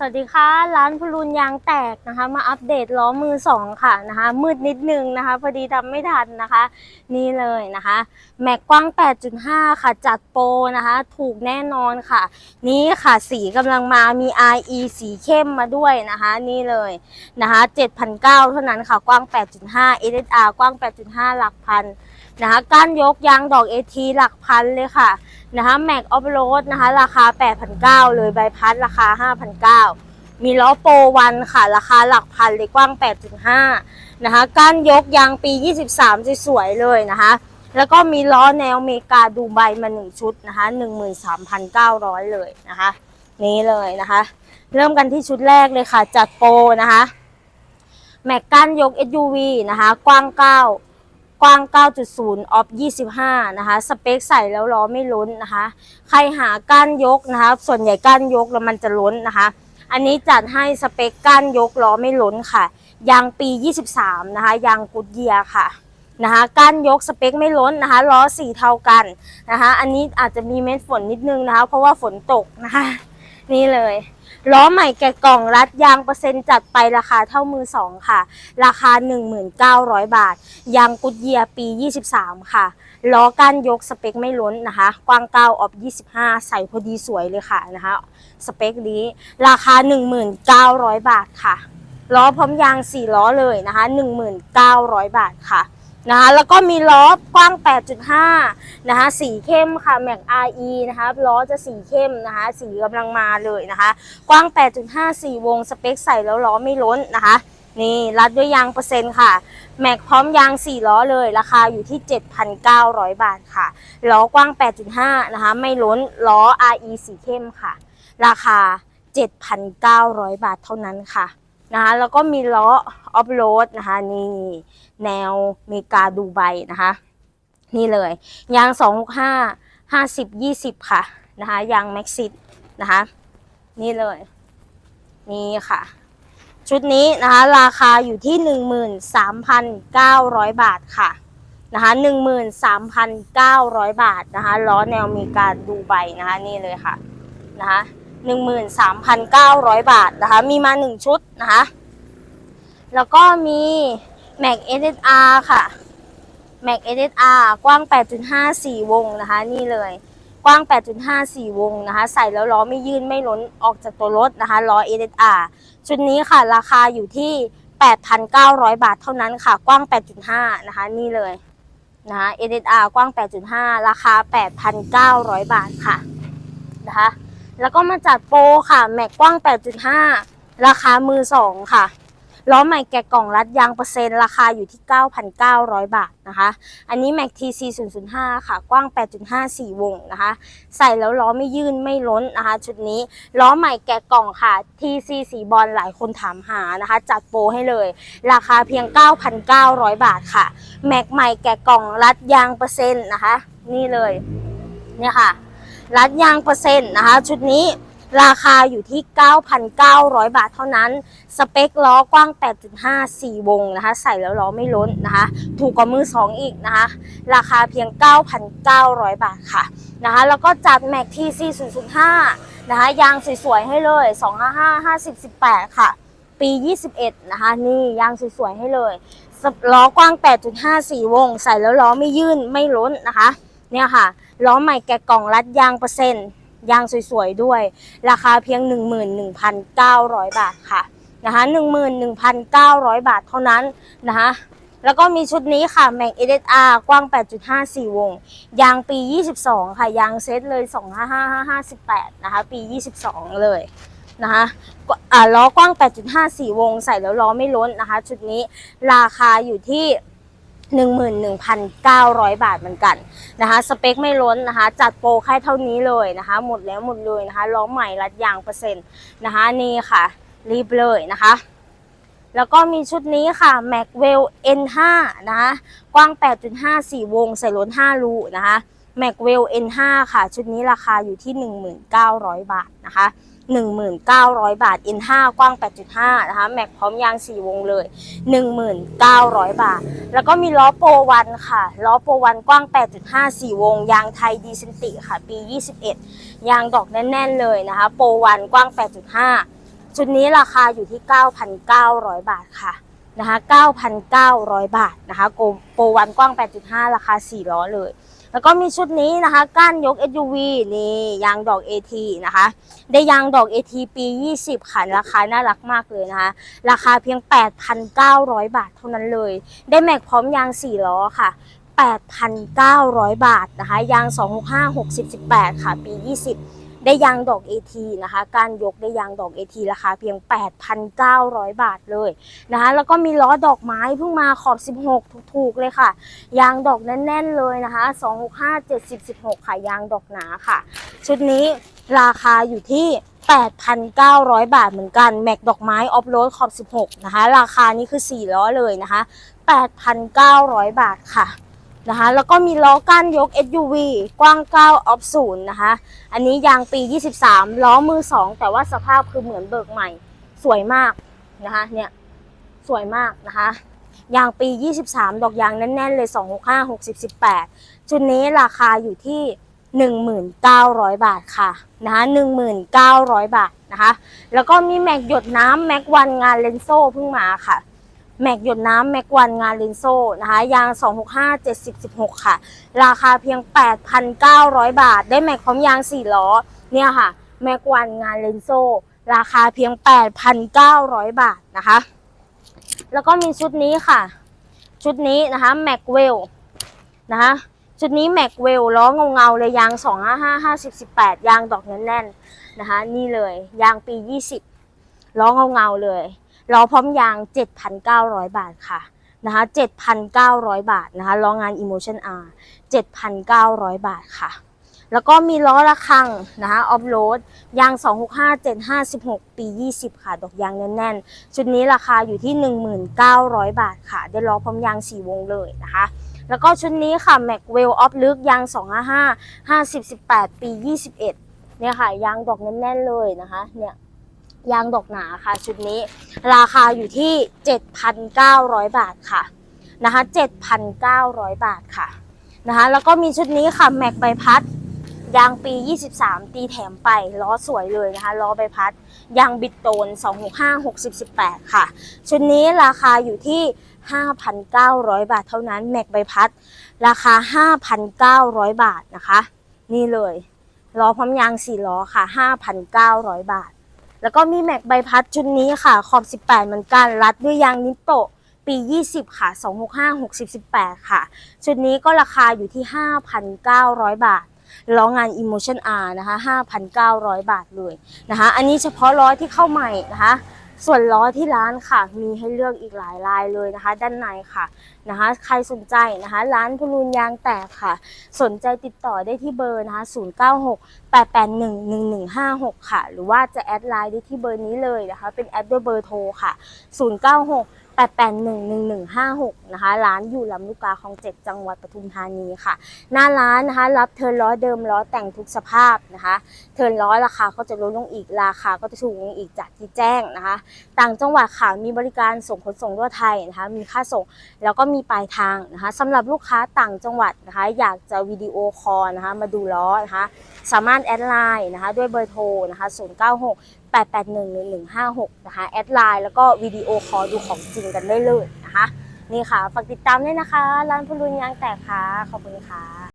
สวัสดีค่ะ ร้านพลูนยางแตกนะคะ มาอัปเดตล้อมือสองค่ะนะคะ มืดนิดนึงนะคะ พอดีทำไม่ทันนะคะ นี่เลยนะคะ แม็กกว้าง 8.5 ค่ะ จัดโปรนะคะ ถูกแน่นอนค่ะ นี่ค่ะสีกำลังมามี RE สีเข้มมาด้วยนะคะ นี่เลยนะคะ7,900เท่านั้นค่ะ กว้าง 8.5 SSR กว้าง 8.5 หลักพัน นะคะก้านยกยางดอก AT หลักพันเลยค่ะนะคะแม็กออฟโรดนะคะราคา 8,900 เลยใบพัดราคา 5,900 มีล้อโปรวันค่ะ ราคาหลักพันเลยกว้าง 8.5 นะคะก้านยกยางปี 23 สวยๆเลยนะคะ แล้วก็มีล้อแนวเมกาดูไบมา 1 ชุดนะคะ 13,900 เลยนะคะ นี้เลยนะคะ เริ่มกันที่ชุดแรกเลยค่ะ จัดโปรนะคะแม็กก้านยก SUV นะคะ กว้าง 9 กว้าง 9.0 ออฟ 25 นะคะ สเปคใส่แล้วล้อไม่ล้นนะคะ ใครหาก้านยกนะคะ ส่วนใหญ่ก้านยกแล้วมันจะล้นนะคะ อันนี้จัดให้สเปคก้านยกล้อไม่ล้นค่ะ ยางปี 23 นะคะ ยางกุดเยียค่ะนะคะก้านยกสเปคไม่ล้นนะคะ ล้อสีเท่ากันนะคะ อันนี้อาจจะมีเม็ดฝนนิดนึงนะคะ เพราะว่าฝนตกนะคะ นี่เลย ล้อใหม่แกะกล่องรัดยางเปอร์เซ็นต์จัดไปราคาเท่ามือสองค่ะ ราคา 1,900 บาท ยางกุดเยียปี 23 ค่ะ ล้อก้านยกสเปคไม่ล้นนะคะ กว้าง 9 ออฟ 25 ใส่พอดีสวยเลยค่ะนะคะ สเปคนี้ราคา 1,900 บาทค่ะ ล้อพร้อมยาง 4 ล้อเลยนะคะ 1,900 บาทค่ะ นะคะแล้วก็มีล้อกว้าง 8.5 นะคะสีเข้มค่ะแม็ก RE นะคะล้อจะสีเข้มนะคะสีกำลังมาเลยนะคะ กว้าง 8.5 4 วงสเปคใส่แล้วล้อไม่ล้นนะคะนี่รัดด้วยยางเปอร์เซ็นต์ค่ะ แม็กพร้อมยาง 4 ล้อเลย ราคาอยู่ที่ 7,900 บาทค่ะ ล้อกว้าง 8.5 นะคะ ไม่ล้น ล้อ RE สีเข้มค่ะ ราคา 7,900 บาทเท่านั้นค่ะ นะคะแล้วก็มีล้อออฟโรดนะคะนี่แนวเมกาดูไบนะคะ นี่เลยยาง265 50 20 ค่ะนะคะยางแม็กซิตนะคะนี่เลย นี่ค่ะ ชุดนี้นะคะราคาอยู่ที่ 13,900 บาทค่ะนะคะ13,900 บาทนะคะล้อแนวเมกาดูไบนะคะนี่เลยค่ะนะคะ 13,900 บาทนะคะ มีมา 1 ชุดนะคะ แล้วก็มี Mac SSR ค่ะ Mac SSR กว้าง 8.5 4 วงนะคะ นี่เลย กว้าง 8.5 4 วงนะคะ ใส่แล้วล้อไม่ยื่นไม่ล้นออกจากตัวรถนะคะ ล้อ SSR ชุดนี้ค่ะ ราคาอยู่ที่ 8,900 บาทเท่านั้นค่ะ กว้าง 8.5 นะคะ นี่เลยนะคะ SSR กว้าง 8.5 ราคา 8,900 บาทค่ะ นะคะ แล้วก็มาจัดโปรค่ะ แม็กกว้าง 8.5 ราคามือสองค่ะ ล้อใหม่แกะกล่องรัดยางเปอร์เซ็นต์ ราคาอยู่ที่ 9,900 บาทนะคะ อันนี้ Mac TC 005 ค่ะ กว้าง 8.5 4 วงนะคะ ใส่แล้วล้อไม่ยื่นไม่ล้นนะคะ ชุดนี้ ล้อใหม่แกะกล่องค่ะ TC สีบอลหลายคนถามหานะคะ จัดโปรให้เลย ราคาเพียง 9,900 บาทค่ะ แม็กใหม่แกะกล่องรัดยางเปอร์เซ็นต์นะคะ นี่เลยเนี่ยค่ะ รัดยางเปอร์เซ็นต์นะคะ ชุดนี้ราคาอยู่ที่ 9,900 บาทเท่านั้น สเปคล้อกว้าง 8.5 4 วงนะคะ ใส่แล้วล้อไม่ล้นนะคะ ถูกกว่ามือ 2 อีกนะคะ ราคาเพียง 9,900 บาทค่ะนะคะ แล้วก็จัด Mac TC 005 นะคะ ยางสวยๆ ให้เลย 255 50 18 ค่ะ ปี 21 นะคะ นี่ยางสวยๆ ให้เลยสล้อกว้าง 8.5 4 วง ใส่แล้วล้อไม่ยื่นไม่ล้นนะคะ เนี่ยค่ะล้อใหม่แกะกล่องรัดยางเปอร์เซ็นต์ยางสวยๆด้วย ราคาเพียง 11,900 บาทค่ะนะคะ11,900 บาทเท่านั้นนะคะแล้วก็มีชุดนี้ค่ะ Mac SSR กว้าง 8.5 4 วง ยางปี 22 ค่ะ ยางเซตเลย 255-58นะคะ ปี 22 เลยนะคะอ่าล้อกว้าง 8.5 4 วง ใส่แล้วล้อไม่ล้นนะคะ ชุดนี้ราคาอยู่ที่ 11,900 บาทเหมือนกันนะคะ สเปคไม่ล้นนะคะ จัดโปรแค่เท่านี้เลยนะคะ หมดแล้วหมดเลยนะคะล้อใหม่รัดยางเปอร์เซ็นต์นะคะนี่ค่ะ รีบเลยนะคะ แล้วก็มีชุดนี้ค่ะ Macwell N5 นะคะ กว้าง 8.5 4 วง ใส่ล้น 5 รูนะคะ Macwell N5 ค่ะ ชุดนี้ราคาอยู่ที่ 1900 บาทนะคะ 1,900 บาท N5 กว้าง 8.5 นะคะ แม็กพร้อมยาง 4 วงเลย 1,900 บาท แล้วก็มีล้อโปรวันค่ะ ล้อโปรวันกว้าง 8.5 4 วง ยางไทยดีเซนติค่ะ ปี 21 ยางดอกแน่น ๆ เลยนะคะ โปรวันกว้าง 8.5 ชุดนี้ราคาอยู่ที่ 9,900 บาทค่ะนะคะ 9,900 บาทนะคะโกโปรวันกว้าง 8.5 ราคา 4 ล้อเลย แล้วก็มีชุดนี้นะคะ ก้านยก SUV นี่ยางดอก AT นะคะ ได้ยางดอก AT ปี 20 ค่ะ ราคาน่ารักมากเลยนะคะ ราคาเพียง 8,900 บาทเท่านั้นเลย ได้แม็กพร้อมยาง4ล้อค่ะ 8,900 บาทนะคะ ยาง 265 60 18 ค่ะ ปี 20 ได้ยางดอก AT นะคะ การยกได้ยางดอก AT ราคาเพียง 8,900 บาทเลยนะคะแล้วก็มีล้อดอกไม้เพิ่งมาขอบ 16 ถูกๆเลยค่ะ ยางดอกแน่นๆเลยนะคะ 265 70 16 ค่ะ ยางดอกหนาค่ะ ชุดนี้ราคาอยู่ที่ 8,900 บาทเหมือนกัน แม็กดอกไม้ออฟโรดขอบ 16 นะคะ ราคานี้คือ 4 ล้อเลยนะคะ 8,900 บาทค่ะ นะคะ แล้วก็มีล้อก้านยก SUV กว้าง 9 ออฟศูนย์นะคะ อันนี้ยางปี 23 ล้อมือ 2 แต่ว่าสภาพคือเหมือนเบิกใหม่ สวยมากนะคะเนี่ยสวยมากนะคะยางปี 23 ดอกยางแน่นๆเลย 265 60 18ชุดนี้ราคาอยู่ที่ 1,900 บาทค่ะนะคะ1,900 บาทนะคะ แล้วก็มีแม็กหยดน้ำแม็กวันงานเลนโซ่เพิ่งมาค่ะ แม็กหยดน้ำแม็กวันงานเลนโซ่นะคะยาง 265 70 16 ค่ะ ราคาเพียง 8,900 บาท ได้แม็กพร้อมยาง 4 ล้อ เนี่ยค่ะ แม็กวันงานเลนโซ่ ราคาเพียง 8,900 บาทนะคะ แล้วก็มีชุดนี้ค่ะ ชุดนี้นะคะแม็กเวลนะคะชุดนี้แม็กเวลล้อเงาเงาๆเลยยาง 255 50 18 ยางดอกแน่นๆนะคะ นี่เลยยางปี 20 ล้อเงาเงาๆเลย ล้อพร้อมยาง 7,900 บาทค่ะนะคะ7,900 บาทนะคะล้องาน Emotion R 7,900 บาทค่ะ แล้วก็มีล้อระฆังนะคะออฟโรดยาง 265 756 ปี 20 ค่ะ ดอกยางแน่นๆ ชุดนี้ราคาอยู่ที่ 1,900 บาทค่ะ ได้ล้อพร้อมยาง 4 วงเลยนะคะแล้วก็ชุดนี้ค่ะ m a c w e l l ออฟลึกยาง 255 50 18 ปี 21 เนี่ยค่ะ ยางดอกแน่นๆเลยนะคะเนี่ย ยางดอกหนาค่ะชุดนี้ ราคาอยู่ที่ 7,900 บาทค่ะนะคะ7,900 บาทค่ะนะคะแล้วก็มีชุดนี้ค่ะแม็กใบพัดยางปี 23 ตีแถมไปล้อสวยเลยนะคะล้อใบพัดยางบิดโตน 265 60 18 ค่ะ ชุดนี้ราคาอยู่ที่ 5,900 บาทเท่านั้น แม็กใบพัด ราคา 5,900 บาทนะคะ นี่เลยล้อพร้อมยาง 4 ล้อค่ะ 5,900 บาท แล้วก็มีแม็กใบพัดชุดนี้ค่ะ ขอบ 18 เหมือนกัน รัดด้วยยางนิโตะปี 20 ค่ะ 265 60 18 ค่ะ ชุดนี้ก็ราคาอยู่ที่ 5,900 บาท ล้องาน Emotion R นะคะ 5,900 บาทเลยนะคะ อันนี้เฉพาะล้อที่เข้าใหม่นะคะ ส่วนล้อที่ร้านค่ะ มีให้เลือกอีกหลายลายเลยนะคะ ด้านในค่ะนะคะ ใครสนใจนะคะ ร้านพลูนยางแตกค่ะ สนใจติดต่อได้ที่เบอร์นะคะ 096 881 1156 ค่ะ หรือว่าจะแอดไลน์ได้ที่เบอร์นี้เลยนะคะ เป็นแอดด้วยเบอร์โทรค่ะ 096 881 1156นะคะร้านอยู่ลำลูกกาคลองเจ็ดจังหวัดปทุมธานีค่ะ หน้าร้านนะคะ รับเทิร์นล้อเดิมล้อแต่งทุกสภาพนะคะ เทิร์นล้อราคาก็จะลดลงอีกราคาก็จะถูกลงอีกจากที่แจ้งนะคะ ต่างจังหวัดค่ะมีบริการส่งขนส่งทั่วไทยนะคะ มีค่าส่งแล้วก็มีปลายทางนะคะสำหรับลูกค้าต่างจังหวัดนะคะ อยากจะวิดีโอคอลนะคะ มาดูล้อนะคะ สามารถแอดไลน์นะคะ ด้วยเบอร์โทรนะคะ096 881 1156 นะคะ แอดไลน์แล้วก็วิดีโอคอลดูของจริงกันได้เลยนะคะ นี่ค่ะ ฝากติดตามด้วยนะคะ ร้านพลุนยางแตกค่ะ ขอบคุณค่ะ